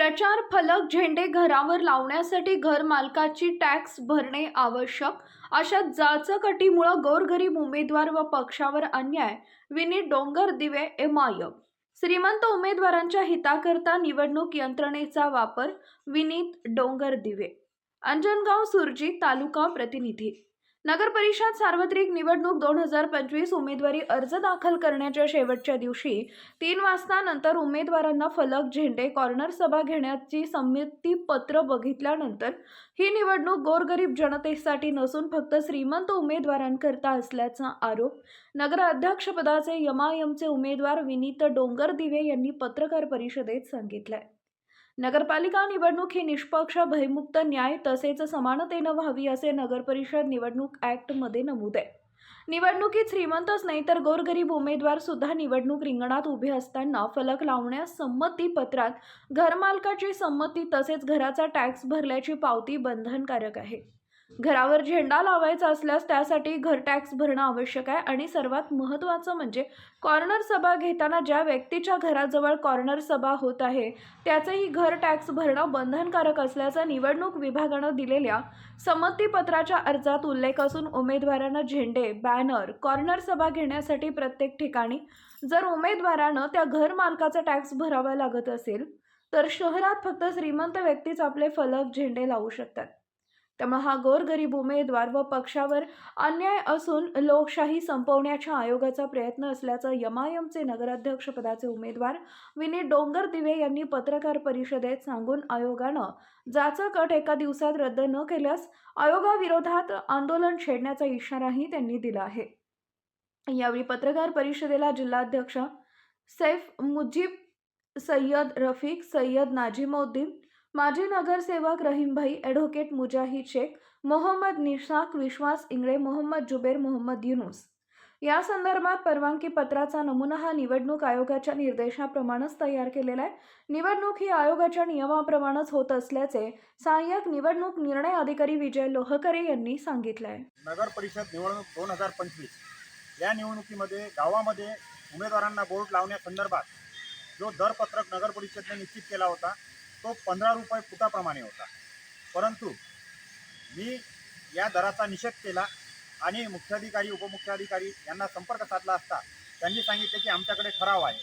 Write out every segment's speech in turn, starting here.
प्रचार फलक झेंडे घरावर लावण्यासाठी घर मालकाची टॅक्स भरणे आवश्यक. अशा जाचकटीमुळं गोरगरीब उमेदवार व पक्षावर अन्याय. विनीत डोंगर दिवे एमाय श्रीमंत उमेदवारांच्या हिताकरता निवडणूक यंत्रणेचा वापर. विनीत डोंगर दिवे. अंजनगाव सुरजी तालुका प्रतिनिधी. नगर परिषद सार्वत्रिक निवडणूक दोन हजार पंचवीस उमेदवारी अर्ज दाखल करण्याच्या शेवटच्या दिवशी तीन वाजता नंतर उमेदवारांना फलक झेंडे कॉर्नर सभा घेण्याची संमती पत्र बघितल्यानंतर ही निवडणूक गोरगरीब जनतेसाठी नसून फक्त श्रीमंत उमेदवारांकरता असल्याचा आरोप. नगराध्यक्षपदाचे यमायमचे उमेदवार विनीत डोंगर दिवे यांनी पत्रकार परिषदेत सांगितलाय. नगरपालिका निवडणूक ही निष्पक्ष भयमुक्त न्याय तसेच समानतेनं व्हावी असे नगरपरिषद निवडणूक ॲक्टमध्ये नमूद आहे. निवडणुकीत श्रीमंतच नाही तर गोरगरीब उमेदवार सुद्धा निवडणूक रिंगणात उभे असताना फलक लावण्यास संमती पत्रात घरमालकाची संमती तसेच घराचा टॅक्स भरल्याची पावती बंधनकारक आहे. घरावर झेंडा लावायचा असल्यास त्यासाठी घर टॅक्स भरणं आवश्यक आहे. आणि सर्वात महत्त्वाचं म्हणजे कॉर्नर सभा घेताना ज्या व्यक्तीच्या घराजवळ कॉर्नर सभा होत आहे त्याचंही घर टॅक्स भरणं बंधनकारक असल्याचा निवडणूक विभागानं दिलेल्या संमतीपत्राच्या अर्जात उल्लेख असून उमेदवारांना झेंडे बॅनर कॉर्नर सभा घेण्यासाठी प्रत्येक ठिकाणी जर उमेदवारानं त्या घर मालकाचा टॅक्स भरावा लागत असेल तर शहरात फक्त श्रीमंत व्यक्तीच आपले फलक झेंडे लावू शकतात. त्यामुळे हा गोरगरीब उमेदवार व पक्षावर अन्याय असून लोकशाही संपवण्याच्या आयोगाचा प्रयत्न असल्याचं यमायमचे नगराध्यक्षपदाचे उमेदवार विनीत डोंगर दिवे यांनी पत्रकार परिषदेत सांगून आयोगानं जाचं कट एका दिवसात रद्द न केल्यास आयोगाविरोधात आंदोलन छेडण्याचा इशाराही त्यांनी दिला आहे. यावेळी पत्रकार परिषदेला जिल्हाध्यक्ष सैफ मुजीब सय्यद रफीक सय्यद नाजिमउद्दीन माजी नगरसेवक रहीमभाई ॲडव्होकेट मुजाहिद शेख मोहम्मद निशाक विश्वास इंगळे मोहम्मद जुबेर मोहम्मद युनुस. या संदर्भात परवानगी पत्राचा नमुना हा निवडणूक आयोगाच्या निर्देशाप्रमाणेच तयार केलेला आहे. निवडणूक ही आयोगाच्या नियमाप्रमाणेच होत असल्याचे सहाय्यक निवडणूक निर्णय अधिकारी विजय लोहकरे यांनी सांगितलं आहे नगर परिषद निवडणूक दोन हजार पंचवीस. या निवडणुकीमध्ये गावामध्ये उमेदवारांना बोर्ड लावण्यासंदर्भात जो दरपत्रक नगर परिषदने निश्चित केला होता तो पंधरा रुपये फुटाप्रमाणे होता. परंतु मी या दराचा निषेध केला आणि मुख्याधिकारी उपमुख्याधिकारी यांना संपर्क साधला असता त्यांनी सांगितले की आमच्याकडे ठराव आहे.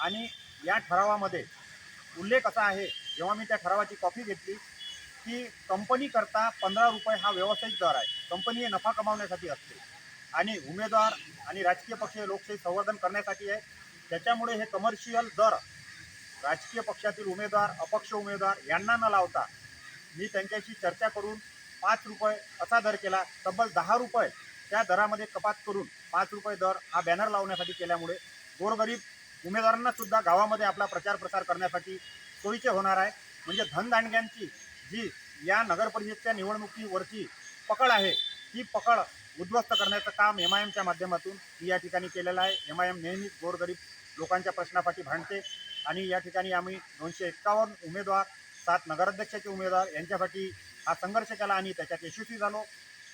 आणि या ठरावामध्ये उल्लेख असा आहे जेव्हा मी त्या ठरावाची कॉपी घेतली की कंपनीकरता पंधरा रुपये हा व्यावसायिक दर आहे. कंपनी हे नफा कमावण्यासाठी असते. आणि उमेदवार आणि राजकीय पक्ष हे लोकशाही संवर्धन करण्यासाठी आहे. त्याच्यामुळे हे कमर्शियल दर राजकीय पक्षातील उमेदवार अपक्ष उमेदवार यांना न लावता मी त्यांच्याशी चर्चा करून पाच रुपये असा दर केला तब्बल दहा रुपये त्या दरामध्ये कपात करून पाच रुपये दर हा बॅनर लावण्यासाठी केल्यामुळे गोरगरीब उमेदवारांना सुद्धा गावामध्ये आपला प्रचार प्रसार करण्यासाठी सोयीचे होणार आहे. म्हणजे धनदांडग्यांची जी या नगरपरिषदच्या निवडणुकीवरची पकड आहे ती पकड उद्ध्वस्त करण्याचं काम एम आय एमच्या माध्यमातून मी या ठिकाणी केलेलं आहे. एम आय एम नेहमीच गोरगरीब लोकांच्या प्रश्नासाठी भांडते. आणि या ठिकाणी आम्ही दोनशे एक्कावन्न उमेदवार सात नगराध्यक्षाचे उमेदवार यांच्यासाठी हा संघर्ष केला आणि त्याच्यात यशस्वी झालो.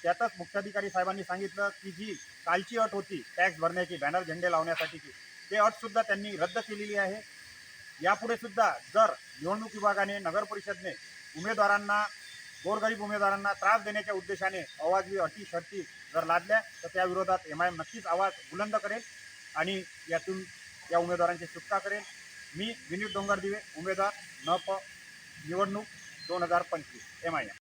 त्यातच मुख्याधिकारी साहेबांनी सांगितलं की जी कालची अट होती टॅक्स भरण्याची बॅनर झेंडे लावण्यासाठीची ते अटसुद्धा त्यांनी रद्द केलेली आहे. यापुढे सुद्धा जर निवडणूक विभागाने नगर परिषदने उमेदवारांना गोरगरीब उमेदवारांना त्रास देण्याच्या उद्देशाने अवाजवी अटी शर्ती जर लादल्या तर त्याविरोधात एम आय एम नक्कीच आवाज बुलंद करेल आणि यातून या उमेदवारांची सुटका करेल. मी विनीत डोंगरदिवे उमेदवार न प निवडणूक दोन हजार पंचवीस एम आय एम